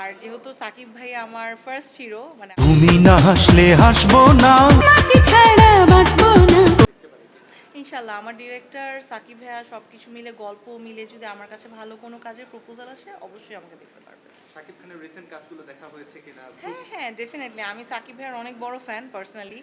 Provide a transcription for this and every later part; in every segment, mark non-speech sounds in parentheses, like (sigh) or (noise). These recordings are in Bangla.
আর যেহেতু সাকিব ভাই আমার ফার্স্ট হিরো মানে তুমি না হাসলে হাসবো না। তোমাকে ছাড়া বাঁচবো না। ইনশাল্লাহ আমার ডিরেক্টর সাকিব ভাইয়া সব কিছু মিলে গল্প মিলে যদি আমার কাছে ভালো কোনো কাজের প্রপোজাল আসে অবশ্যই আমাকে দেখতে পারবে। শাকিব খানের রিসেন্ট কাজগুলো দেখা হয়েছে কিনা? হ্যাঁ হ্যাঁ ডেফিনেটলি আমি সাকিব ভাইয়ের অনেক বড় ফ্যান পার্সোনালি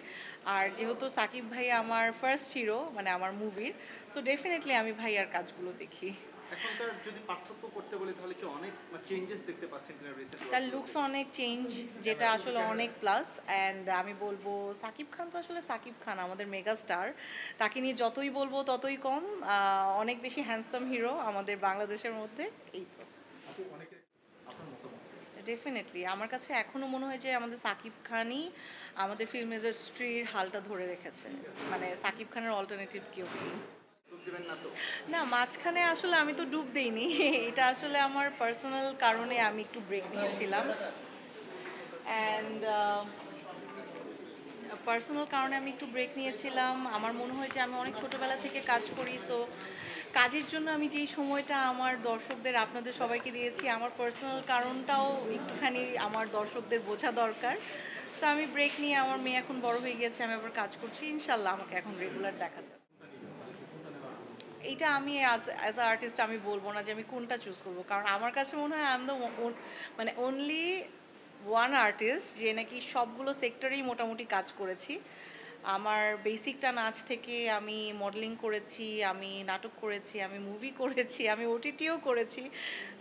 আর যেহেতু সাকিব ভাই আমার ফার্স্ট হিরো মানে আমার মুভির সো ডেফিনেটলি আমি ভাইয়ার কাজগুলো দেখি। এখনকার যদি পার্থক্য করতে বলি তাহলে কি অনেক চেঞ্জেস দেখতে পাচ্ছেন কিনা রিসেন্ট তার লুকস অনেক চেঞ্জ যেটা আসলে অনেক প্লাস অ্যান্ড আমি বলব সাকিব খান তো আসলে সাকিব খান আমাদের মেগা স্টার তাকে নিয়ে যতই বলব ততই কম। অনেক বেশি হ্যান্ডসাম হিরো আমাদের বাংলাদেশের মধ্যে। এই তো। ডেফিনেটলি আমার কাছে এখনও মনে হয় যে আমাদের সাকিব খানই আমাদের ফিল্ম ইন্ডাস্ট্রির হালটা ধরে রেখেছে। মানে সাকিব খানের অল্টারনেটিভ কেউ নেই। না মাঝখানে আসলে আমি তো ডুব দেইনি। (laughs) এটা আসলে আমার পার্সোনাল কারণে আমি একটু ব্রেক নিয়েছিলাম। অ্যান্ড পার্সোনাল কারণে আমি একটু ব্রেক নিয়েছিলাম। আমার মনে হয় যে আমি অনেক ছোটোবেলা থেকে কাজ করি সো কাজের জন্য আমি যেই সময়টা আমার দর্শকদের, আপনাদের সবাইকে দিয়েছি, আমার পার্সোনাল কারণটাও একটুখানি আমার দর্শকদের বোঝা দরকার। তো আমি ব্রেক নিয়ে, আমার মেয়ে এখন বড় হয়ে গেছে আমি আবার কাজ করছি। ইনশাল্লাহ আমাকে এখন রেগুলার দেখা যাবে। এইটা আমি অ্যাজ আ আর্টিস্ট আমি বলব না যে আমি কোনটা চুজ করব। কারণ আমার কাছে মনে হয় আম দ্য মানে অনলি ওয়ান আর্টিস্ট যে নাকি সবগুলো সেক্টরেই মোটামুটি কাজ করেছি। আমার বেসিকটা নাচ থেকে আমি মডেলিং করেছি, আমি নাটক করেছি, আমি মুভি করেছি, আমি ওটিটিও করেছি।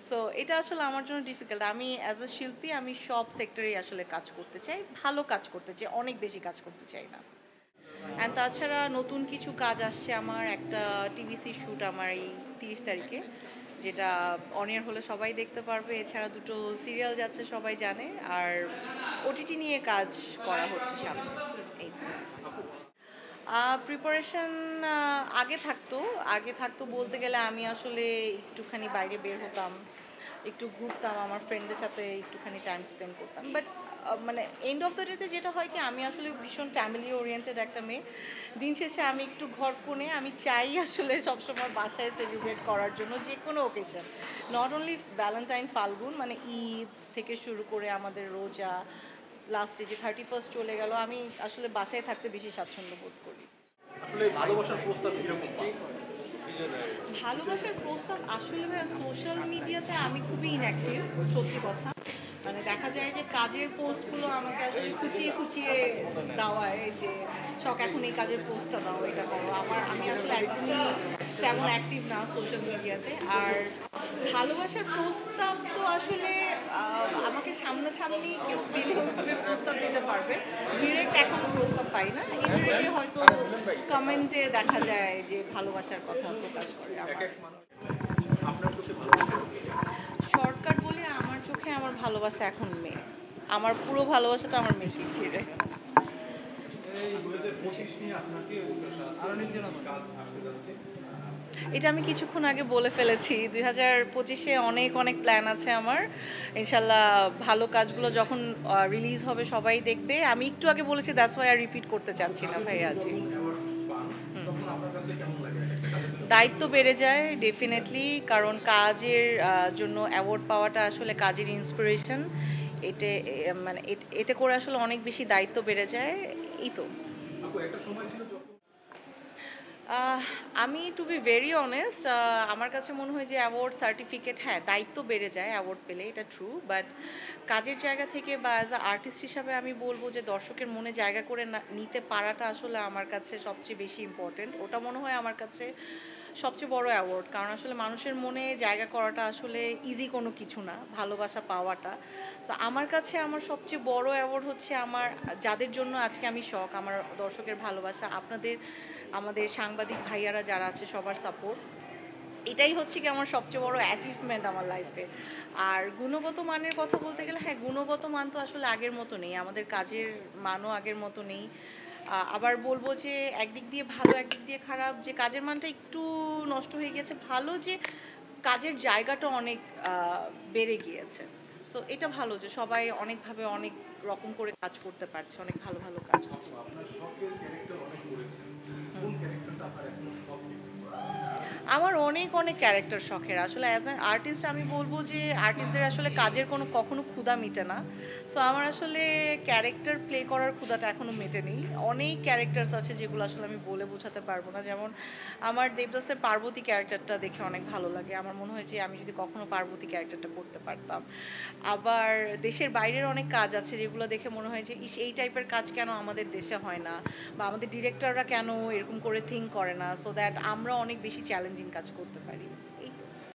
সো এটা আসলে আমার জন্য ডিফিকাল্ট আমি অ্যাজ আ শিল্পী আমি সব সেক্টরেই আসলে কাজ করতে চাই, ভালো কাজ করতে চাই, অনেক বেশি কাজ করতে চাই না। অ্যান্ড তাছাড়া নতুন কিছু কাজ আসছে আমার একটা টিভিসি শ্যুট আমার এই তিরিশ তারিখে, যেটা অনিয়ার হলে সবাই দেখতে পারবে। এছাড়া দুটো সিরিয়াল যাচ্ছে, সবাই জানে। আর ওটিটি নিয়ে কাজ করা হচ্ছে সামনে। এই প্রিপারেশন আগে থাকতো। আগে থাকতো বলতে গেলে আমি আসলে একটুখানি বাইরে বের হতাম। একটু ঘুরতাম, আমার ফ্রেন্ডদের সাথে একটুখানি টাইম স্পেন্ড করতাম। বাট মানে এন্ড অফ দ্য ডেতে যেটা হয় কি, আমি আসলে ভীষণ ফ্যামিলি ওরিয়েন্টেড একটা মেয়ে। দিন শেষে আমি একটু ঘর কোণে আমি চাই আসলে সবসময় বাসায় সেলিব্রেট করার জন্য যে কোনো occasion not only Valentine Falgun মানে ঈদ থেকে শুরু করে আমাদের রোজা লাস্টে যে থার্টি ফার্স্ট চলে গেল, আমি আসলে বাসায় থাকতে বেশি স্বাচ্ছন্দ্য বোধ করি। আসলে ভালোবাসার প্রস্তাব ভালোবাসার প্রস্তাব আসলে সোশ্যাল মিডিয়াতে আমি খুবই ইনঅ্যাক্টিভ সত্যি কথা। মানে দেখা যায় যে কাজের পোস্টগুলো আমাকে আসলে খুচিয়ে খুচিয়ে দেওয়ায় যে শখ, এখন এই কাজের পোস্টটা দাও, এটা করো। আমার, আমি আসলে একদমই তেমন অ্যাক্টিভ না সোশ্যাল মিডিয়াতে আর ভালোবাসার প্রস্তাব তো আসলে আমাকে সামনাসামনি কেউ প্রস্তাব দিতে পারবে। ডিরেক্ট এখন পাই না। ইমিডিয়েটলি হয়তো কমেন্টে দেখা যায় যে ভালোবাসার কথা প্রকাশ করে সরকার আপনার চোখে ভালোবাসা শর্টকাট বলে আমার চোখে আমার ভালোবাসা এখন মেয়ে। আমার পুরো ভালোবাসাটা আমার মেয়েকে ঘিরে। এটা আমি কিছুক্ষণ আগে বলে ফেলেছি। দুই হাজার পঁচিশে অনেক অনেক প্ল্যান আছে আমার। ইনশাল্লাহ ভালো কাজগুলো যখন রিলিজ হবে সবাই দেখবে। আমি একটু আগে বলেছি দ্যাটস ওয়াই আর রিপিট করতে চাচ্ছি না ভাই আজি। দায়িত্ব বেড়ে যায় ডেফিনেটলি কারণ কাজের জন্য অ্যাওয়ার্ড পাওয়াটা আসলে কাজের ইন্সপিরেশন এতে মানে এতে- করে আসলে অনেক বেশি দায়িত্ব বেড়ে যায়। এই তো। আহ, আমি টু বি ভেরি অনেস্ট আমার কাছে মনে হয় যে অ্যাওয়ার্ড সার্টিফিকেট হ্যাঁ দায়িত্ব বেড়ে যায় অ্যাওয়ার্ড পেলে, এটা ট্রু বাট কাজের জায়গা থেকে বা অ্যাজ আ আর্টিস্ট হিসাবে আমি বলব যে দর্শকের মনে জায়গা করে নিতে পারাটা আসলে আমার কাছে সবচেয়ে বেশি ইম্পর্টেন্ট ওটা মনে হয় আমার কাছে সবচেয়ে বড় অ্যাওয়ার্ড কারণ আসলে মানুষের মনে জায়গা করাটা আসলে ইজি কোনো কিছু না, ভালোবাসা পাওয়াটা। তো আমার কাছে আমার সবচেয়ে বড় অ্যাওয়ার্ড হচ্ছে আমার, যাদের জন্য আজকে আমি শখ আমার দর্শকের ভালোবাসা। আপনাদের আমাদের সাংবাদিক ভাইয়ারা যারা আছে সবার সাপোর্ট এটাই হচ্ছে কি আমার সবচেয়ে বড় অ্যাচিভমেন্ট আমার লাইফে আর গুণগত মানের কথা বলতে গেলে হ্যাঁ গুণগত মান তো আসলে আগের মতো নেই। আমাদের কাজের মানও আগের মতো নেই। আবার বলব যে একদিক দিয়ে ভালো, একদিক দিয়ে খারাপ, যে কাজের মানটা একটু নষ্ট হয়ে গেছে ভালো যে কাজের জায়গাটা অনেক বেড়ে গিয়েছে। সো এটা ভালো যে সবাই অনেকভাবে অনেক রকম করে কাজ করতে পারছে, অনেক ভালো ভালো কাজ হচ্ছে। কোন ক্যারেক্টারটা আপনার এখন সব আমার অনেক অনেক ক্যারেক্টার শখের। আসলে অ্যাজ অ্যান আর্টিস্ট আমি বলব যে আর্টিস্টদের আসলে কাজের কোনো, কখনো ক্ষুধা মিটে না। সো আমার আসলে ক্যারেক্টার প্লে করার ক্ষুধাটা এখনও মেটেনি। অনেক ক্যারেক্টার্স আছে যেগুলো আসলে আমি বলে বোঝাতে পারব না। যেমন আমার দেবদাসের পার্বতী ক্যারেক্টারটা দেখে অনেক ভালো লাগে। আমার মনে হয় যে আমি যদি কখনো পার্বতী ক্যারেক্টারটা করতে পারতাম। আবার দেশের বাইরের অনেক কাজ আছে যেগুলো দেখে মনে হয় যে, ইস, এই টাইপের কাজ কেন আমাদের দেশে হয় না? বা আমাদের ডিরেক্টররা কেন এরকম করে থিঙ্ক করে না? সো দ্যাট আমরা অনেক বেশি চ্যালেঞ্জিং কাজ করতে পারি।